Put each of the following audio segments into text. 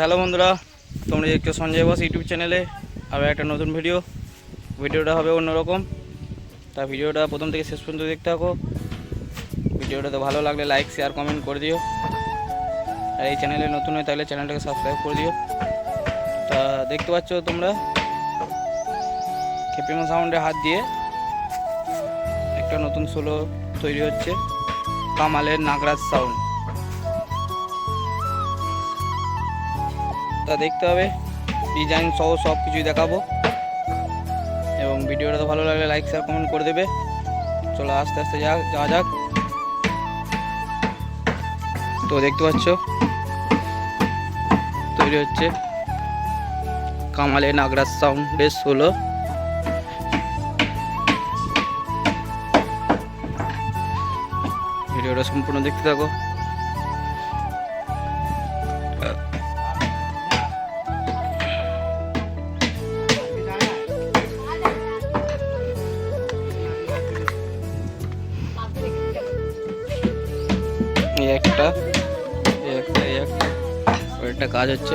Hello বন্ধুরা, তোমরা দেখছ সঞ্জয় বাস ইউটিউব চ্যানেলে আবার একটা নতুন ভিডিও। ভিডিওটা হবে অন্যরকম। তা ভিডিওটা প্রথম থেকে শেষ পর্যন্ত দেখতে থাকো। ভিডিওটা তো ভালো লাগলে লাইক শেয়ার কমেন্ট করে দিও। আর এই চ্যানেলে নতুন হয় তাহলে চ্যানেলটাকে সাবস্ক্রাইব করে দিও। তা দেখতে পাচ্ছ তোমরা খেপিমা সাউন্ডে হাত দিয়ে একটা নতুন সোলো তৈরি হচ্ছে। কামালের নাগরাজ সাউন্ড তা দেখতে হবে। ডিজাইন সহ সব কিছুই দেখাবো। এবং ভিডিওটা তো ভালো লাগলে লাইক শেয়ার কমেন্ট করে দেবে। চলো আস্তে আস্তে যা যাওয়া যাক। তো দেখতে পাচ্ছ, তৈরি হচ্ছে কামালে নাগরাজ সাউন্ডের ষোলো ভিডিওটা সম্পূর্ণ দেখতে থাকো। এই একটা এই একটা এই একটা। একটা কাজ হচ্ছে।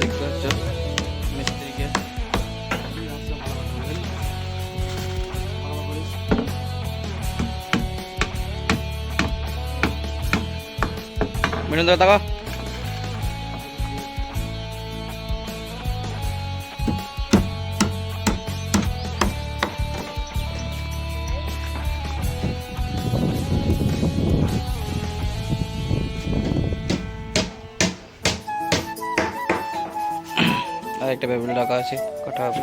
দেখতে পাচ্ছ? মিস্ত্রিকে আর একটা বেবিল রাখা আছে, কাটা হবে?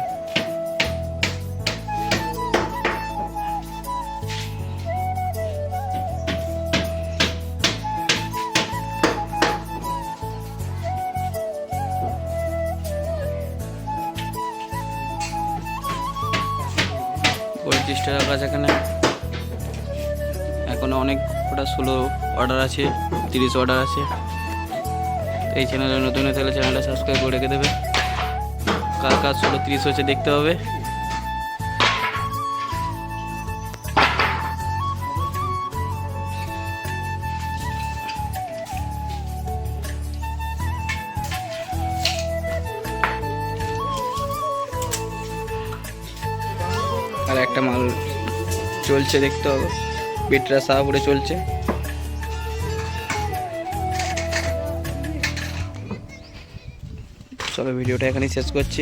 পঁয়ত্রিশটা রাখা আছে এখানে। এখনও অনেক ওটা ষোলো অর্ডার আছে, তিরিশ অর্ডার আছে। এই চ্যানেলে নতুন হয়ে থাকলে চ্যানেলটা সাবস্ক্রাইব করে রেখে দেবে। কার কাজ ষোলো তিরিশ হচ্ছে দেখতে হবে। আর একটা মাল চলছে দেখতে হবে। পেটরা সাহাপুরে চলছে। চলো ভিডিওটা এখানেই শেষ করছি।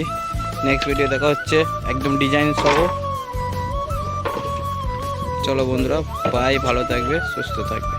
নেক্সট ভিডিও দেখা হচ্ছে একদম ডিজাইন সহ। চলো বন্ধুরা বাই ভালো থাকবে, সুস্থ থাকবে।